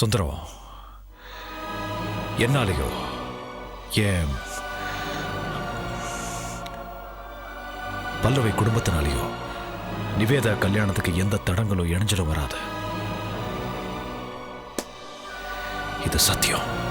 சுந்தரம் என்னாலேயோ ஏன் பல்லவை குடும்பத்தினாலேயோ நிவேதா கல்யாணத்துக்கு எந்த தடங்களும் இணைஞ்சிட வராது? இது சத்தியம்.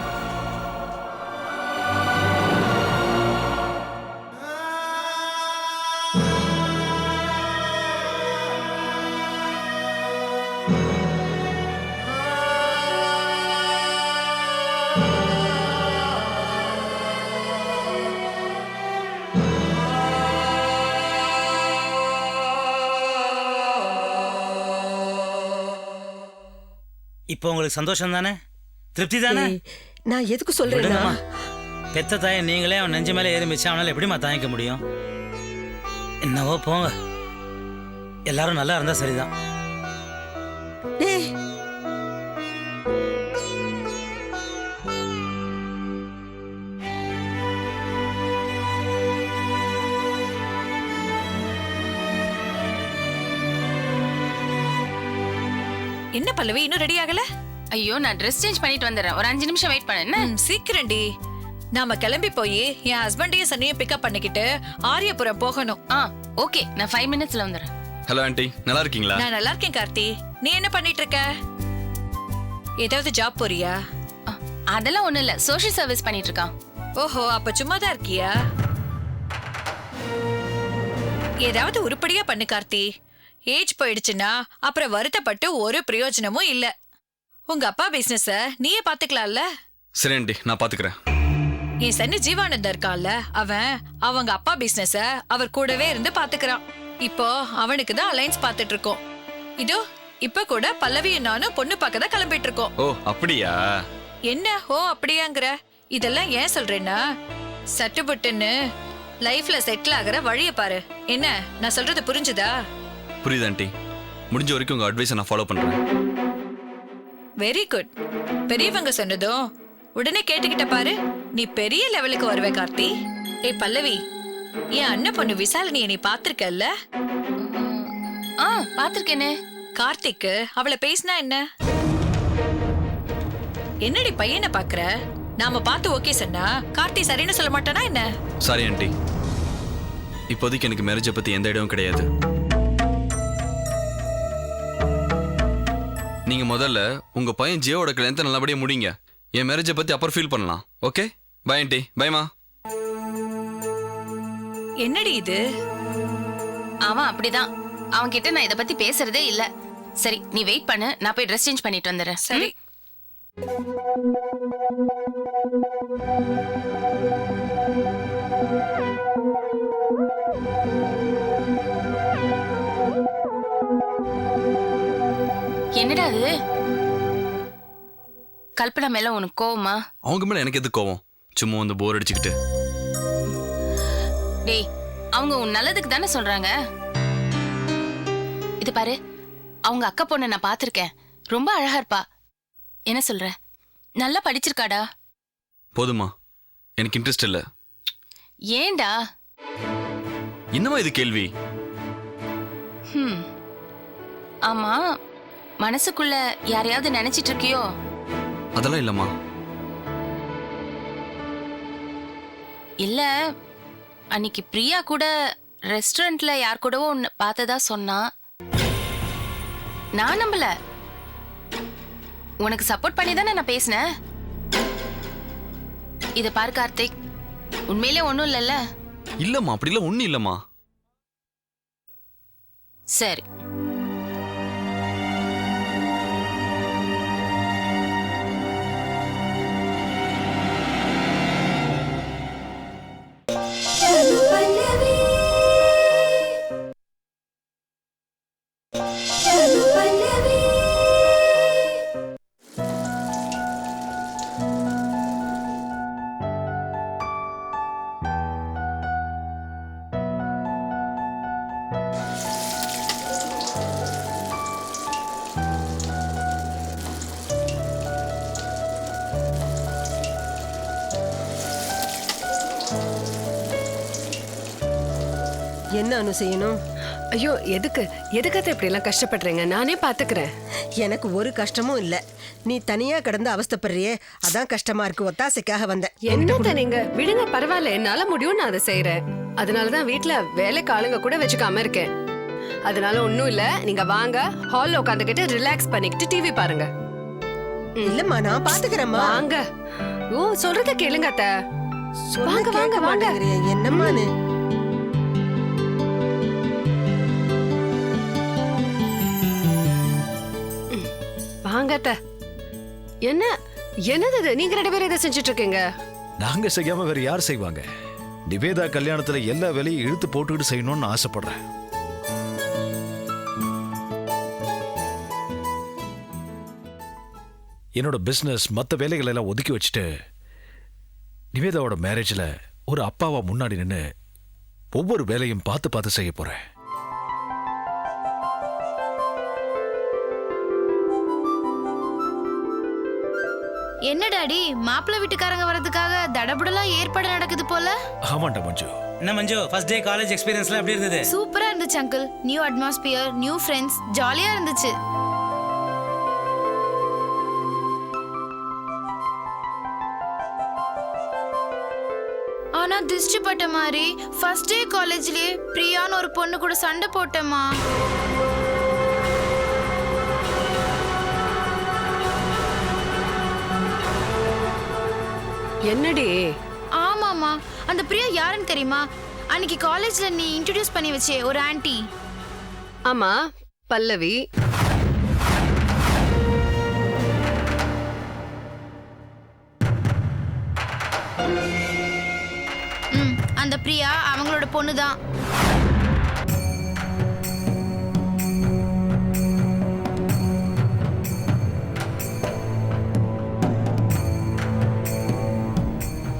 இப்போ உங்களுக்கு சந்தோஷம் தானே திருப்தி தானே நான் எதுக்கு சொல்றேன்னா பெத்த தாயை நீங்களே அவன் நெஞ்சு மேலே ஏறி மிச்சம் அவனால எப்படிம்மா தாங்கிக்க முடியும்? என்னவோ போங்க. எல்லாரும் நல்லா இருந்தா சரிதான். டேய் பல்லவி இன்னும் ரெடி ஆகல? ஐயோ நான் ட்ரெஸ் சேஞ்ச் பண்ணிட்டு வந்துடுறேன். ஒரு அஞ்சு நிமிஷம் வெயிட் பண்ணு என்ன? ம், சீக்கிரம்டி. நாம கிளம்பி போய் என் ஹஸ்பண்டையும் சன்னையும் பிக்கப் பண்ணிக்கிட்டு ஆரியபுரம் போகணும். ஆ ஓகே நான் ஃபைவ் மினிட்ஸ்ல வந்துடுறேன். ஹலோ ஆண்டி நல்லா இருக்கீங்களா? நான் நல்லா இருக்கேன் கார்த்தி. நீ என்ன பண்ணிட்டு இருக்க ஏதாவது ஜாப் போறியா? ஆ, அதெல்லாம் ஒண்ணும் இல்ல. சோஷியல் சர்வீஸ் பண்ணிட்டு இருக்கான் ஓஹோ அப்ப சும்மா தான் இருக்கியா? ஏதாவது உருப்படியா பண்ணு கார்த்தி. ஏஜ் போயிடுச்சுன்னா அப்புறம் வருத்தப்பட்டு ஒரு பிரயோஜனமும் இல்ல. உங்க அப்பா பிசினஸ நீயே பாத்துக்கலாம்ல? சரி ஆண்டி நான் பாத்துக்கிறேன். என் சன்னு ஜீவானந்தம் இருக்கான்ல அவன் அவங்க அப்பா பிசினஸ அவர் கூடவே இருந்து பாத்துக்கிறான். இப்போ அவனுக்கு தான் அலைன்ஸ் பாத்துட்டு இருக்கோம் இதோ இப்ப கூட பல்லவியும் நானும் பொண்ணு பார்க்க தான் கிளம்பிட்டு இருக்கோம் ஓ அப்படியா? என்ன ஓ அப்படியாங்கிற? இதெல்லாம் ஏன் சொல்றேன்னா சட்டுப்புட்டுன்னு லைஃப்ல செட்டில் ஆகிற வழிய பாரு. என்ன நான் சொல்றது புரிஞ்சுதா? புரியுது ஆண்டி. முடிஞ்ச வரைக்கும் உங்க அட்வைஸை நான் ஃபாலோ பண்றேன். வெரி குட் பெரியவங்க சொன்னதும் உடனே கேட்டுக்கிட்ட பாரு. நீ பெரிய லெவலுக்கு வருவே கார்த்தி. ஏய் பல்லவி என் அண்ணன் பொண்ணு விசாலினிய நீ பாத்திருக்கல்ல ஆ பாத்திருக்கேனே கார்த்திக்கு அவளை பேசினா என்ன? என்னடி பையனை பாக்குற நாம பார்த்து ஓகே சொன்னா கார்த்தி சரின்னு சொல்ல மாட்டானா என்ன? Sorry aunty. இப்போதைக்கு எனக்கு மேரேஜை பத்தி எந்த இடமும் கிடையாது. நீங்க முதல்ல உங்க பையன் ஜியோட கல்யாணத்தை நல்லபடியா முடிங்க. என் மேரேஜை பத்தி அப்புறம் ஃபீல் பண்ணலாம். ஓகே பை ஆண்டி பைமா என்னடி இது? அவன் அப்படிதான். அவன் கிட்ட நான் இத பத்தி பேசுறதே இல்ல. சரி நீ வெயிட் பண்ணு. நான் போய் ட்ரெஸ் சேஞ்ச் பண்ணிட்டு வந்துடுறேன். சரி. என்னடா அது கல்பனா மேல உனக்கு கோவமா? அவங்க மேல எனக்கு எது கோவம்? சும்மா வந்து போர் அடிச்சுக்கிட்டு. டேய் அவங்க உன் நல்லதுக்கு தானே சொல்றாங்க? இது பாரு அவங்க அக்கா பொண்ணை நான் பாத்திருக்கேன் ரொம்ப அழகா இருப்பா. என்ன சொல்ற? நல்லா படிச்சிருக்காடா? போதுமா எனக்கு இன்ட்ரெஸ்ட் இல்ல. ஏன்டா? என்னமா இது கேள்வி. ஆமா மனசுக்குள்ள யாரையாவது நினைச்சிட்டு இருக்கியோ அதெல்லாம் இல்லம்மா. இல்ல அன்னைக்கு பிரியா கூட ரெஸ்டாரண்ட்ல யார் கூடவோ உன்னை பார்த்ததா சொன்னா நான் நம்பல. உனக்கு சப்போர்ட் பண்ணி தானே நான் பேசினேன்? இத பாரு கார்த்திக் உண்மையிலே ஒண்ணும் இல்லைல்ல? இல்லம்மா அப்படிலாம் ஒண்ணும் இல்லம்மா. சரி. என்ன அனு செய்யணும்? ஐயோ எதுக்கு? எதுக்கத்த இப்படி எல்லாம் கஷ்டப்படுறீங்க? நானே பாத்துக்கிறேன். எனக்கு ஒரு கஷ்டமும் இல்ல. நீ தனியா கிடந்து அவஸ்தைப்படுறியே. அதான் கஷ்டமா இருக்கு. ஒத்தாசைக்காக வந்தேன். என்னத்த நீங்க? விடுங்க பரவாயில்ல. என்னால முடியும் நான் அதை செய்யறேன் அதனாலதான் வீட்ல வேலைக்கு ஆளுங்க கூட வச்சுக்காம இருக்கேன். அதனால ஒண்ணும் இல்ல. நீங்க வாங்க. ஹால்ல உட்காந்துக்கிட்டு ரிலாக்ஸ் பண்ணிக்கிட்டு டிவி பாருங்க. இல்லம்மா நான் பாத்துக்கிறேம்மா. வாங்க. ஓ சொல்றத கேளுங்க அத்த. வாங்க, வாங்க, வாங்க. மாட்டேங்கிறியே. வாங்க அத்த என்ன என்னது இது? நீங்க ரெண்டு பேரும் இதை செஞ்சுட்டு இருக்கீங்க நாங்க செய்யாம வேற யார் செய்வாங்க? நிவேதா கல்யாணத்துல எல்லா வேலையும் இழுத்து போட்டுக்கிட்டு செய்யணும்னு ஆசைப்படுறேன். என்னோட பிசினஸ் மற்ற வேலைகளை எல்லாம் ஒதுக்கி வச்சுட்டு நிவேதாவோட மேரேஜ்ல ஒரு அப்பாவா முன்னாடி நின்று ஒவ்வொரு வேலையும் பார்த்து பார்த்து செய்ய போகிறேன் என்ன டாடி? மாப்பிள்ளை வீட்டுக்காரங்க வர்றதுக்காக தடபுடலாம் ஏற்பாடு நடக்குது போல? ஆமாண்டா மஞ்சு. என்ன மஞ்சு? ஃபர்ஸ்ட் டே காலேஜ் எக்ஸ்பீரியன்ஸ்லாம் எப்படி இருந்தது? சூப்பரா இருந்துச்சு uncle new atmosphere new friends ஜாலியா இருந்துச்சு. ஆனா திருஷ்டி பட்ட மாதிரி ஃபர்ஸ்ட் டே காலேஜ்லயே பிரியான்னு ஒரு பொண்ணு கூட சண்டை போட்டேம்மா. என்னடி? ஆமாம்மா. அந்த பிரியா யாருன்னு தெரியுமா? அன்னைக்கு காலேஜ்ல நீ இன்ட்ரடியூஸ் பண்ணி வச்சே ஒரு ஆன்ட்டி ஆமா பல்லவி. அந்த பிரியா அவங்களோட பொண்ணு தான்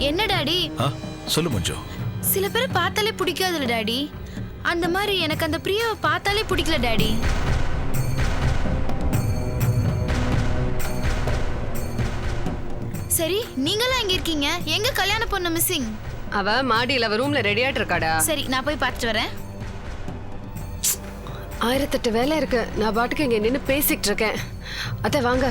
என்ன டாடி? ஆ சொல்லு மஞ்சு. சில பேரை பார்த்தாலே பிடிக்காதுல்ல டாடி. அந்த மாதிரி எனக்கு அந்த பிரியாவை பார்த்தாலே பிடிக்கல டாடி. சரி நீங்களாம் எங்க இருக்கீங்க? எங்க கல்யாண பொண்ணு மிஸ்ஸிங் அவ மாடியில அவ ரூம்ல ரெடியாட்டு இருக்காடா. சரி நான் போய் பார்த்துட்டு வரேன். ஆயிரத்தெட்டு வேலை இருக்கு. நான் பாட்டுக்கு இங்க நின்னு பேசிட்டு இருக்கேன். அத்த வாங்க.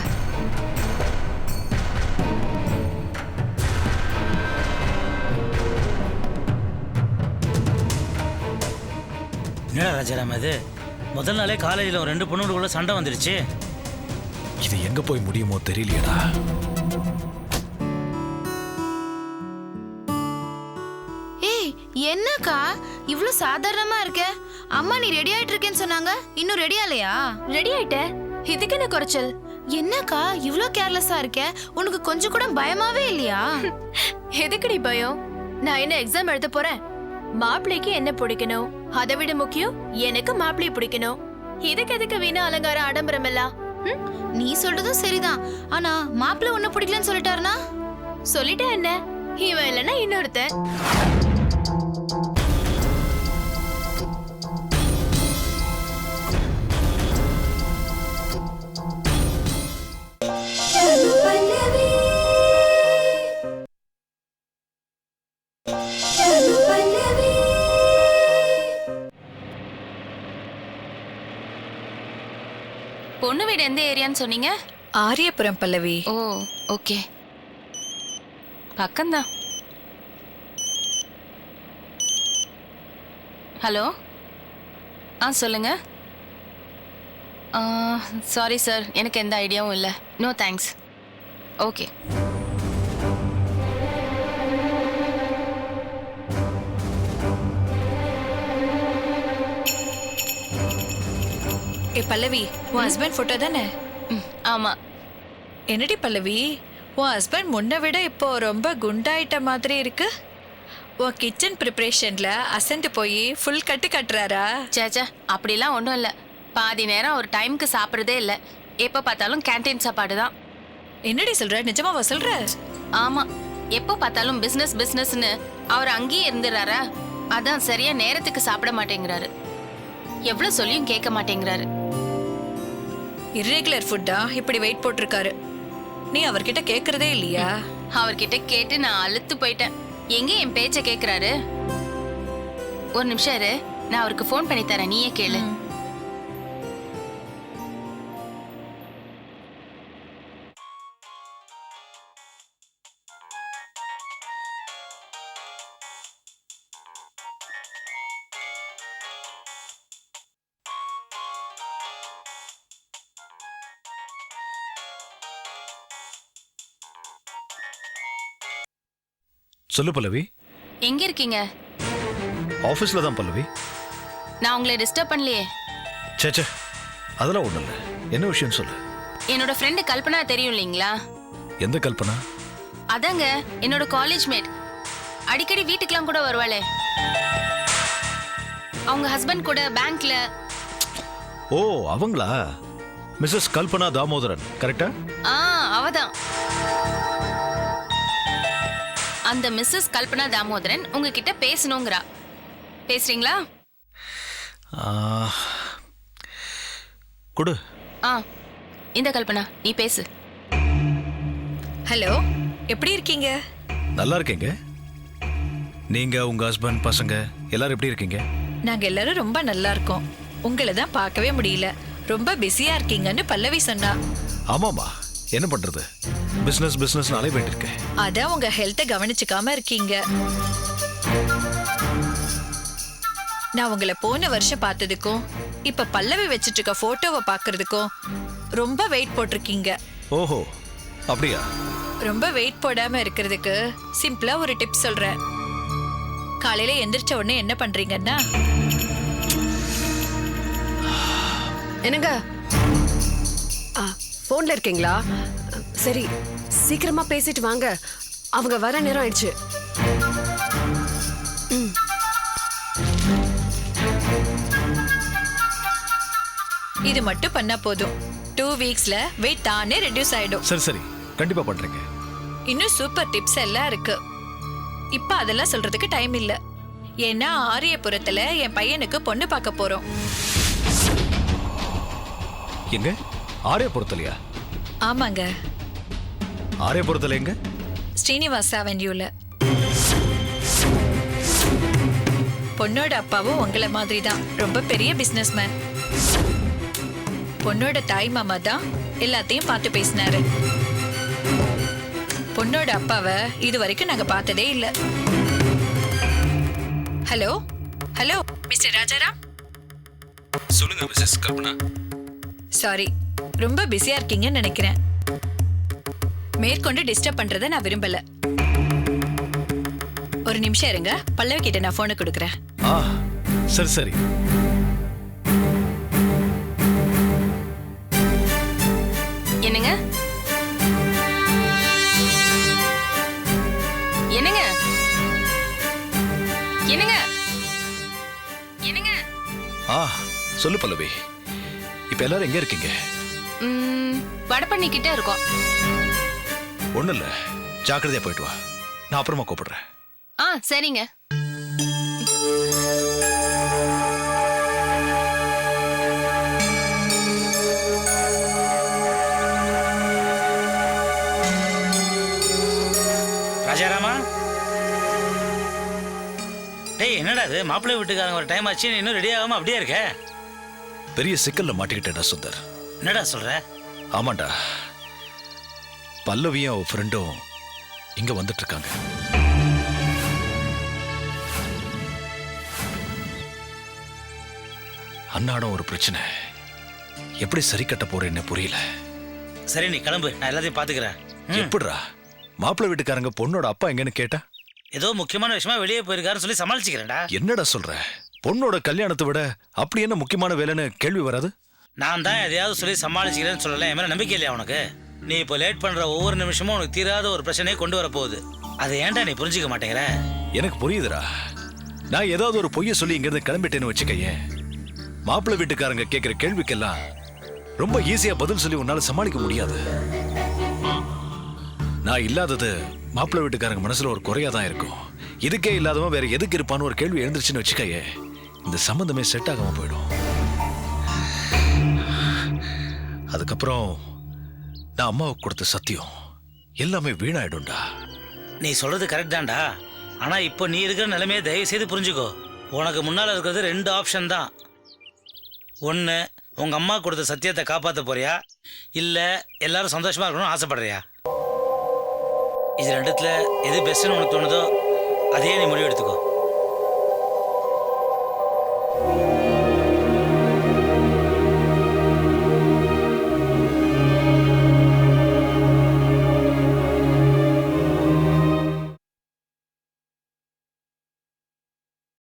என்னடா ராஜாராம் இது முதல் நாளே காலேஜில் ஒரு ரெண்டு பொண்ணுங்களுக்குள்ள சண்டை வந்துடுச்சு இது எங்க போய் முடியுமோ தெரியலையடா. ஏய் என்னக்கா? இவ்ளோ சாதாரணமா இருக்க? அம்மா நீ ரெடி ஆயிட்டு இருக்கேன்னு சொன்னாங்க. இன்னும் ரெடி ஆலையா ரெடி ஆயிட்ட. இதுக்கு என்ன குறைச்சல்? என்னக்கா இவ்ளோ கேர்லெஸ்ஸா இருக்க? உனக்கு கொஞ்சம் கூட பயமாவே இல்லையா? எதுக்குடி பயம்? நான் என்ன எக்ஸாம் எழுத போறேன்? மாப்பிள்ளைக்கு என்ன பிடிக்கணும்? அதை விட முக்கியம் எனக்கு மாப்பிளைய பிடிக்கணும். இதுக்கு எதுக்கு வீணா அலங்கார ஆடம்பரம் எல்லாம்? ம்? நீ சொல்றதும் சரிதான். ஆனா மாப்பிள்ளை ஒண்ணு பிடிக்கலன்னு சொல்லிட்டாருனா சொல்லிட்டா என்ன? இவன் இல்லைன்னா இன்னொருத்தன். பொண்ணு வீடு எந்த ஏரியான்னு சொன்னீங்க? ஆரியபுரம் பல்லவி. ஓ ஓகே. பக்கம்தான். ஹலோ? ஆ சொல்லுங்க. சாரி சார் எனக்கு எந்த ஐடியாவும் இல்லை. நோ தேங்க்ஸ் ஓகே ஏ பல்லவி உன் ஹஸ்பண்ட் போட்டோ தானே? ம் ஆமாம் என்னடி பல்லவி உன் ஹஸ்பண்ட் முன்ன விட இப்போ ரொம்ப குண்டாயிட்ட மாதிரி இருக்கு? உன் கிச்சன் ப்ரிப்பரேஷன்ல அசந்து போய் ஃபுல் கட்டு கட்டுறாரா? சேச்சா அப்படிலாம் ஒன்றும் இல்லை. பாதி நேரம் ஒரு டைம்க்கு சாப்பிட்றதே இல்லை. எப்போ பார்த்தாலும் கேண்டீன் சாப்பாடு தான். என்னடி சொல்ற? நிஜமாவா சொல்ற? ஆமாம் எப்போ பார்த்தாலும் பிஸ்னஸ் பிஸ்னஸ்னு அவர் அங்கேயே இருந்துடுறாரா? அதான் சரியா நேரத்துக்கு சாப்பிட மாட்டேங்கிறாரு. எவ்வளோ சொல்லியும் கேட்க மாட்டேங்கிறாரு. இர்ரெகுலர் ஃபுட்டா இப்படி வெயிட் போட்டிருக்காரு. நீ அவர்கிட்ட கேக்குறதே இல்லையா? அவர்கிட்ட கேட்டு நான் அழுத்து போயிட்டேன். எங்க என் பேச்ச கேக்குறாரு? ஒரு நிமிஷம் இரு. நான் அவருக்கு ஃபோன் பண்ணி தரேன். நீயே கேளு. சொல்லு பல்லவி. எங்க இருக்கீங்க? ஆஃபீஸில் தான் பல்லவி. நான் உங்களை டிஸ்டர்ப் பண்ணலையே. சே சே அதெல்லாம் ஒன்றும் இல்லை. என்ன விஷயம் சொல்லு. என்னோட ஃப்ரெண்டு கல்பனா தெரியும் இல்லைங்களா? எந்த கல்பனா? அதாங்க என்னோட காலேஜ் மேட் அடிக்கடி வீட்டுக்கெல்லாம் கூட வருவாளே. அவங்க ஹஸ்பண்ட் கூட பேங்க்ல ஓ அவங்களா? மிஸ்ஸஸ் கல்பனா தாமோதரன் கரெக்டா அந்த மிஸ்ஸஸ் கல்பனா தாமோதரன் உங்ககிட்ட பேசணுங்கிறா. பேசுறீங்களா? கொடு. ஆ இந்த கல்பனா நீ பேசு. ஹலோ எப்படி இருக்கீங்க? நல்லா இருக்கீங்க. நீங்க உங்க ஹஸ்பண்ட் பசங்க எல்லாரும் எப்படி இருக்கீங்க? நாங்க எல்லாரும் ரொம்ப நல்லா இருக்கோம். உங்களை தான் பார்க்கவே முடியல. ரொம்ப பிஸியா இருக்கீங்கன்னு பல்லவி சொன்னா. ஆமாமா என்ன பண்றது? பிசினஸ் பிசினஸ் அலைய வேண்டியிருக்கேன் அதான் உங்க ஹெல்த்தை கவனிச்சுக்காம இருக்கீங்க. நான் உங்களை போன வருஷம் பார்த்ததுக்கும் இப்ப பல்லவி வச்சிட்டு இருக்க போட்டோவை பார்க்கிறதுக்கும் ரொம்ப வெயிட் போட்டிருக்கீங்க. ஓஹோ அப்படியா? ரொம்ப வெயிட் போடாம இருக்கிறதுக்கு சிம்பிளா ஒரு டிப் சொல்றேன். காலையில எந்திரிச்ச உடனே என்ன பண்றீங்கன்னா? என்னங்க? ஆ ஃபோன்ல இருக்கீங்களா? சரி சீக்கிரமா பேசிட்டு வாங்க. அவங்க வர நேரம் ஆயிடுச்சு. இது மட்டும் பண்ணா போதும். டூ வீக்ஸ்ல வெயிட் தானே ரெடியூஸ் ஆயிடும். சரி சரி. கண்டிப்பா பண்றீங்க. இன்னும் சூப்பர் டிப்ஸ் எல்லாம் இருக்கு. இப்ப அதெல்லாம் சொல்றதுக்கு டைம் இல்ல. ஏன்னா ஆரியபுரத்துல என் பையனுக்கு பொண்ணு பார்க்க போறோம். எங்க? ஆரியபுரத்துலயா? ஆமாங்க. ஆரியபுரத்துல எங்க? ஸ்ரீனிவாச அவென்யூல. பொண்ணோட அப்பாவும் உங்களை மாதிரி தான் ரொம்ப பெரிய பிசினஸ்மேன் பொண்ணோட தாய் மாமா தான் எல்லாத்தையும் பார்த்து பேசினாரு. பொண்ணோட அப்பாவை இது வரைக்கும் நாங்க பார்த்ததே இல்ல. ஹலோ? Hello Mr Rajaram? சொல்லுங்க மிஸ்ஸஸ் கல்பனா. சாரி ரொம்ப பிஸியா இருக்கீங்கன்னு நினைக்கிறேன். மேற்கொண்டு டிஸ்டர்ப் பண்றதை நான் விரும்பல. ஒரு நிமிஷம் இருங்க. பல்லவி கிட்ட நான் போனை கொடுக்குறேன். ஆ சரி சரி. என்னங்க? என்னங்க? என்னங்க? என்னங்க? ஆ சொல்லு பல்லவி. இப்ப எல்லாரும் எங்க இருக்கீங்க? ம், வடபழனி கிட்ட இருக்கோம். ஒண்ணும் இல்ல ஜாக்கிரதையா போயிட்டு வா. நான் அப்புறமா கூப்பிடுறேன். ஆ சரிங்க. ராஜாராமா? டேய் என்னடா இது? மாப்பிள்ளை வீட்டுக்காரங்க ஒரு டைம் ஆச்சு நீ இன்னும் ரெடி ஆகாம அப்படியே இருக்க. பெரிய சிக்கல்ல மாட்டிக்கிட்டேடா சுந்தர். என்னடா சொல்ற? ஆமாண்டா. பல்லவியும் அவ ஃப்ரெண்டும் இங்க வந்துட்டு இருக்காங்க அன்னாடம் ஒரு பிரச்சனை. எப்படி சரி கட்ட போறேன்னு புரியல. சரி நீ கிளம்பு. நான் எல்லாத்தையும் பாத்துக்கிறேன். எப்படிடா? மாப்பிள்ளை வீட்டுக்காரங்க பொண்ணோட அப்பா எங்கன்னு கேட்டா? ஏதோ முக்கியமான விஷயமா வெளியே போயிருக்காருன்னு சொல்லி சமாளிச்சுக்கிறேன்டா. என்னடா சொல்ற? பொண்ணோட கல்யாணத்தை விட அப்படி என்ன முக்கியமான வேலைன்னு கேள்வி வராது? நான் தான் எதையாவது சொல்லி சமாளிச்சுக்கிறேன்னு சொல்லல. என் மேல நம்பிக்கை இல்லையா உனக்கு? நீ இப்போ லேட் பண்ற ஒவ்வொரு நிமிஷமும் உனக்கு தீராத ஒரு பிரச்சனையை கொண்டு வர போகுது. அதை ஏன்டா நீ புரிஞ்சுக்க மாட்டேங்கிற? எனக்கு புரியுதுடா. நான் ஏதாவது ஒரு பொய்ய சொல்லி இங்கிருந்து கிளம்பிட்டேன்னு வச்சுக்கையேன் மாப்பிள்ளை வீட்டுக்காரங்க கேட்கிற கேள்விக்கெல்லாம் ரொம்ப ஈஸியா பதில் சொல்லி உன்னால சமாளிக்க முடியாது. நான் இல்லாதது மாப்பிள்ளை வீட்டுக்காரங்க மனசுல ஒரு குறையா தான் இருக்கும். இதுக்கே இல்லாதவன் வேற எதுக்கு இருப்பான்னு ஒரு கேள்வி எழுந்துருச்சுன்னு வச்சுக்கையே. இந்த சம்பந்தமே செட் ஆகாம போயிடும். அதுக்கப்புறம் நான் அம்மாவுக்கு கொடுத்த சத்தியம் எல்லாமே வீணாயிடும்டா. நீ சொல்றது கரெக்ட் தான்டா. ஆனா இப்போ நீ இருக்கிற நிலைமையை தயவு செய்து புரிஞ்சுக்கோ. உனக்கு முன்னால் இருக்கிறது ரெண்டு ஆப்ஷன் தான். ஒன்று உங்கள் அம்மா கொடுத்த சத்தியத்தை காப்பாற்ற போறியா? இல்லை எல்லாரும் சந்தோஷமாக இருக்கணும்னு ஆசைப்படுறியா? இது ரெண்டுத்தில் எது பெஸ்ட்டுன்னு உனக்கு தோணுதோ அதையே நீ முடிவு எடுத்துக்கோ